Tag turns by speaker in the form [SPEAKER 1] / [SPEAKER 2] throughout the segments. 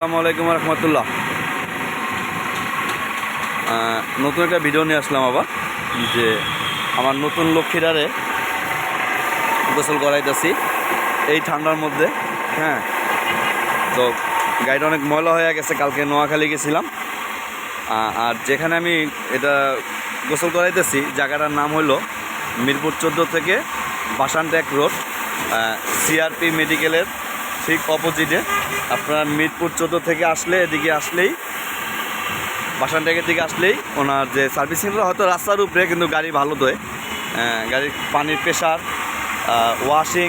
[SPEAKER 1] আসসালামু আলাইকুম রহমতুল্লাহ। নতুন একটা ভিডিও নিয়ে আসলাম আবার, যে আমার নতুন লক্ষ্মীর লক্ষ্মীরারে গোসল করাইতেছি, এই ঠান্ডার মধ্যে হ্যাঁ। তো গাড়িটা অনেক ময়লা হয়ে গেছে, কালকে নোয়াখালী গেছিলাম। আর যেখানে আমি এটা গোসল করাইতেছি, জায়গাটার নাম হলো মিরপুর চোদ্দ থেকে বাসানট্যাক রোড সিআরপি মেডিকেলের ঠিক অপোজিটে আপনার মিরপুর চোদ্দ থেকে আসলে এদিকে আসলেই বাসানট্যাকের দিকে আসলেই ওনার যে সার্ভিসিংটা হয়তো রাস্তার উপরে কিন্তু গাড়ি ভালো দোয়। আহ, গাড়ির পানির প্রেশার ওয়াশিং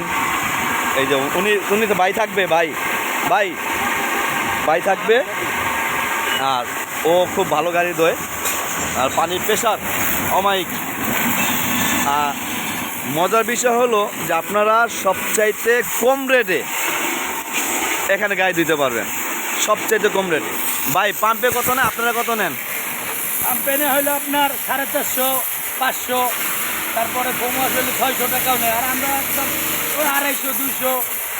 [SPEAKER 1] এই যে উনি উনি তো ভাই থাকবে ভাই ভাই ভাই থাকবে। আর ও খুব ভালো গাড়ি দোয়। আর পানির প্রেশার অমাইক আর মজার বিষয় হলো যে আপনারা সবচাইতে কম রেটে এখানে গাড়ি দিতে পারবেন। সবচাইতে কম রেট ভাই পাম্পে কত না আপনারা কত নেন?
[SPEAKER 2] কোম্পানি হলো আপনার সাড়ে চারশো পাঁচশো তারপরে কমো আসলে ছয়শো টাকাও নেয়। আর আমরা একদম ওই আড়াইশো দুশো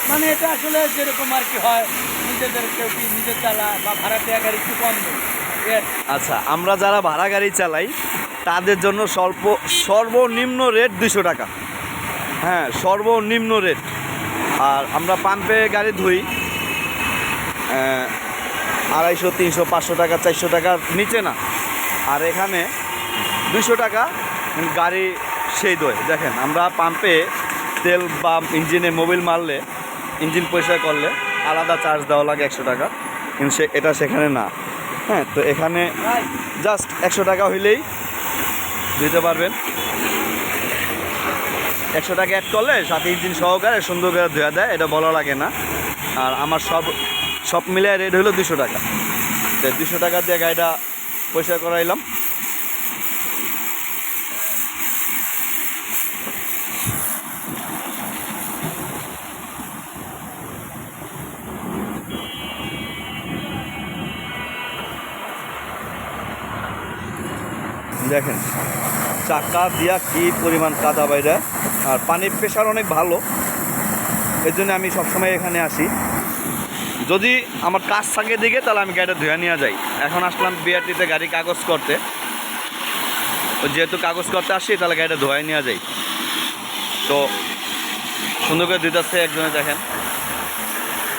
[SPEAKER 2] মানে এটা আসলে যেরকম আর কি হয় নিজেদের কেউ কি নিজের চালা বা ভাড়া দেওয়া গাড়ি একটু কম
[SPEAKER 1] আচ্ছা আমরা যারা ভাড়া গাড়ি চালাই তাদের জন্য স্বল্প সর্বনিম্ন রেট দুশো টাকা। হ্যাঁ সর্বনিম্ন রেট আর আমরা পাম্পে গাড়ি ধুই আড়াইশো, তিনশো, পাঁচশো টাকা, চারশো টাকার নিচে না। আর এখানে দুশো টাকা গাড়ি সেই দই দেখেন, আমরা পাম্পে তেল বা ইঞ্জিনে মোবিল মারলে ইঞ্জিন পরিষ্কার করলে আলাদা চার্জ দেওয়া লাগে একশো টাকা। কিন্তু সে এটা সেখানে না। হ্যাঁ তো এখানে জাস্ট একশো টাকা হইলেই দিতে পারবেন। একশো টাকা অ্যাড করলে সাথে ইঞ্জিন সহকারে সুন্দর করে ধুয়ে দেয়, এটা বলা লাগে না। আর আমার সব সব মিলিয়ে রেট হলো দুশো টাকা। তো দুশো টাকা দিয়ে গাড়িটা পয়সা করাইলাম। দেখেন, চাকা দিয়া কি পরিমাণ কাদা বাইরে। আর পানির প্রেশার অনেক ভালো। এর জন্য আমি সবসময় এখানে আসি। যদি আমার কাজ থাকে দিকে, তাহলে আমি গাড়িটা ধুয়ে নিয়ে যাই। এখন আসলাম বিআরটিতে গাড়ি কাগজ করতে। যেহেতু কাগজ করতে আসি, তাহলে গাড়িটা ধোয়াই নিয়ে যাই। তো সুন্দর করে ধুইতেছে একজনে, দেখেন।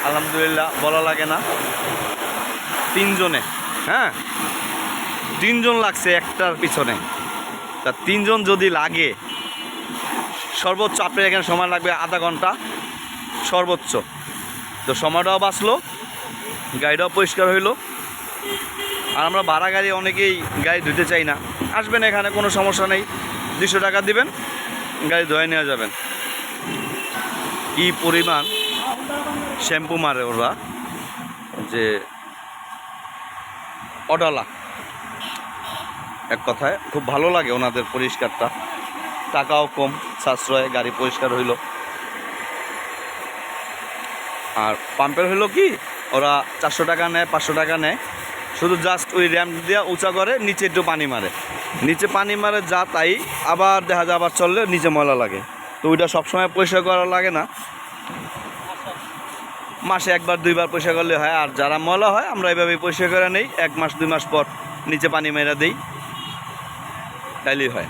[SPEAKER 1] আলহামদুলিল্লাহ, বলা লাগে না। তিনজনে হ্যাঁ? তিনজন লাগছে একটার পিছনে। তা তিনজন যদি লাগে, সর্বোচ্চ আপনার এখানে সময় লাগবে আধা ঘণ্টা, সর্বোচ্চ। তো সময়টাও বাঁচলো গাড়িটাও পরিষ্কার হইল। আর আমরা ভাড়া গাড়ি অনেকেই গাড়ি ধুতে চাই না। আসবেন এখানে, কোনো সমস্যা নেই। দুশো টাকা দিবেন, গাড়ি ধুয়ে নেওয়া যাবেন। কি পরিমাণ শ্যাম্পু মারে ওরা, যে অডালা। এক কথায়, খুব ভালো লাগে ওনাদের পরিষ্কারটা। টাকাও কম, সাশ্রয় গাড়ি পরিষ্কার হইল। আর পাম্পের হইল কি, ওরা চারশো টাকা নেয়, পাঁচশো টাকা নেয়। শুধু জাস্ট ওই র্যাম্প দিয়ে উঁচা করে নিচে একটু পানি মারে। নিচে পানি মারে যা তাই, আবার দেখা যায় আবার চললে নিচে ময়লা লাগে। তো ওইটা সবসময় পরিষ্কার করা লাগে না। মাসে একবার, দুইবার পরিষ্কার করলে হয়। আর যারা ময়লা হয়, আমরা এভাবেই পরিষ্কার করে নেই। এক মাস, দুই মাস পর নিচে পানি মেরা দিই। তাইলেই হয়।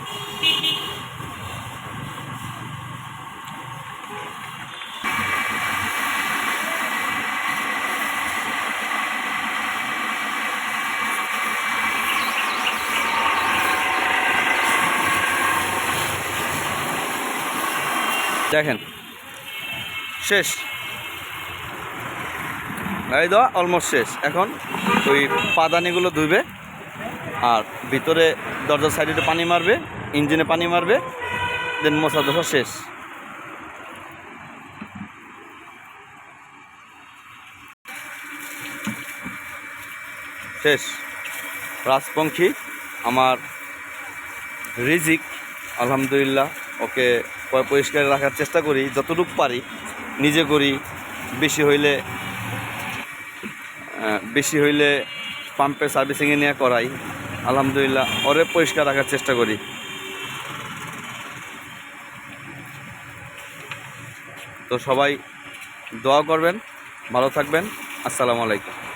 [SPEAKER 1] দেখেন। শেষ। গাড়ি দেওয়া অলমোস্ট শেষ। এখন ওই পাদানিগুলো ধুইবে আর ভিতরে দরজার সাইডে পানি মারবে ইঞ্জিনে পানি মারবে দেন মশা দশা শেষ। শেষ। রাজপঙ্খী, আমার রিজিক, আলহামদুলিল্লাহ, ওকে পরিষ্কার রাখার চেষ্টা করি, যতটুকু পারি, নিজে করি। বেশি হইলে বেশি হইলে পাম্পের সার্ভিসিংয়ে নিয়ে করাই। আলহামদুলিল্লাহ, ওরে পরিষ্কার রাখার চেষ্টা করি। তো সবাই দোয়া করবেন, ভালো থাকবেন। আসসালামু আলাইকুম।